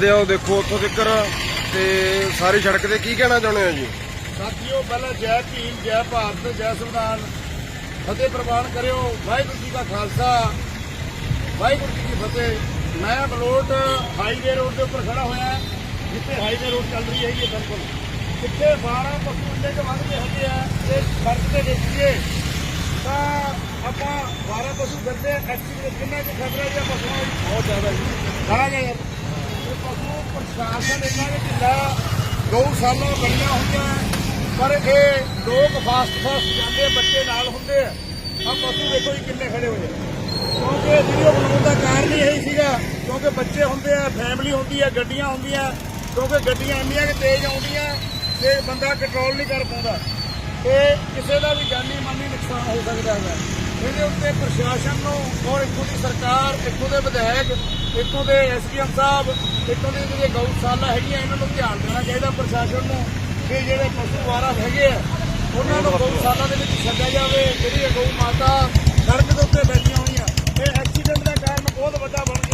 ਦੇ ਆਓ, ਦੇਖੋ ਉੱਥੋਂ ਤੱਕ। ਤੇ ਸਾਰੀ ਸੜਕ ਤੇ ਕੀ ਕਹਿਣਾ ਚਾਹੁੰਦੇ ਹੋ ਜੀ? ਸਾਥੀਓ, ਪਹਿਲਾਂ ਜੈ ਭੀਮ, ਜੈ ਭਾਰਤ, ਜੈ ਸੰਵਿਧਾਨ। ਫਤਿਹ ਪ੍ਰਵਾਨ ਕਰਿਓ। ਵਾਹਿਗੁਰੂ ਜੀ ਦਾ ਖਾਲਸਾ। ਵਾਹਿਗੁਰੂ ਜੀ ਕੀ ਫਤਿਹ। ਮੈਂ ਬਲੋਟ ਹਾਈਵੇ ਰੋਡ ਦੇ ਉੱਪਰ ਖੜਾ ਹੋਇਆ। ਜਿੱਥੇ ਹਾਈਵੇ ਰੋਡ ਚੱਲ ਰਹੀ ਹੈਗੀ ਹੈ ਬਿਲਕੁਲ। ਕਿੱਥੇ 12 ਪਸ਼ੂ ਇੰਨੇ ਕੁ ਵੱਧਦੇ ਹੈਗੇ ਆ ਇਹ ਸੜਕ ਤੇ ਦੇਖੀਏ ਤਾਂ ਆਪਾਂ 12 ਪਸ਼ੂ ਫਿਰਦੇ ਐਕਚੁਅਲੀ ਵਿੱਚ ਕਿੰਨਾ ਕੁ ਖਤਰਾ ਹੈ ਪਸ਼ੂਆਂ ਬਹੁਤ ਜ਼ਿਆਦਾ ਜੀ। ਖੜਾ ਗਿਆ ਯਾਰ ਪ੍ਰਸ਼ਾਸਨ ਇਹਨਾਂ ਨੇ ਢਿੱਲਾ ਗਊਸ਼ਾਲਾ ਬਣੀਆਂ ਹੋਈਆਂ ਪਰ ਇਹ ਲੋਕ ਫਾਸਟ ਫਾਸਟ ਜਾਂਦੇ ਬੱਚੇ ਨਾਲ ਹੁੰਦੇ ਆ। ਆ ਪਸ਼ੂ ਦੇਖੋ ਜੀ ਕਿੰਨੇ ਖੜੇ ਹੋਏ ਆ। ਕਿਉਂਕਿ ਵੀਡੀਓ ਬਣਾਉਣ ਦਾ ਕਾਰਨ ਹੀ ਇਹੀ ਸੀਗਾ, ਕਿਉਂਕਿ ਬੱਚੇ ਹੁੰਦੇ ਆ ਫੈਮਿਲੀ ਹੁੰਦੀ ਆ, ਗੱਡੀਆਂ ਹੁੰਦੀਆਂ, ਕਿਉਂਕਿ ਗੱਡੀਆਂ ਇੰਨੀਆਂ ਕਿ ਤੇਜ਼ ਆਉਂਦੀਆਂ ਤੇ ਬੰਦਾ ਕੰਟਰੋਲ ਨਹੀਂ ਕਰ ਪਾਉਂਦਾ। ਤੇ ਕਿਸੇ ਦਾ ਵੀ ਜਾਨੀ ਮਾਨੀ ਨੁਕਸਾਨ ਹੋ ਸਕਦਾ ਹੈ ਇਹਦੇ ਉੱਤੇ ਪ੍ਰਸ਼ਾਸਨ ਨੂੰ ਔਰ ਇੱਕੋ ਦੀ ਸਰਕਾਰ, ਇੱਥੋਂ ਦੇ ਵਿਧਾਇਕ, ਇੱਥੋਂ ਦੇ ਐਸਡੀਐਮ ਸਾਹਿਬ, ਇੱਥੋਂ ਦੇ ਜਿਹੜੇ ਗਊਸ਼ਾਲਾ ਹੈਗੀਆਂ, ਇਹਨਾਂ ਨੂੰ ਧਿਆਨ ਦੇਣਾ ਚਾਹੀਦਾ ਪ੍ਰਸ਼ਾਸਨ ਨੂੰ ਕਿ ਜਿਹੜੇ ਪਸ਼ੂ ਵਾਰਸ ਹੈਗੇ ਆ, ਉਹਨਾਂ ਨੂੰ ਗਊਸ਼ਾਲਾ ਦੇ ਵਿੱਚ ਛੱਡਿਆ ਜਾਵੇ ਜਿਹੜੀ ਗਊ ਮਾਤਾ ਸੜਕ ਦੇ ਉੱਤੇ ਬੈਠੀਆਂ ਹੋਈਆਂ। ਇਹ ਐਕਸੀਡੈਂਟ ਦਾ ਕਾਰਨ ਬਹੁਤ ਵੱਡਾ ਬਣ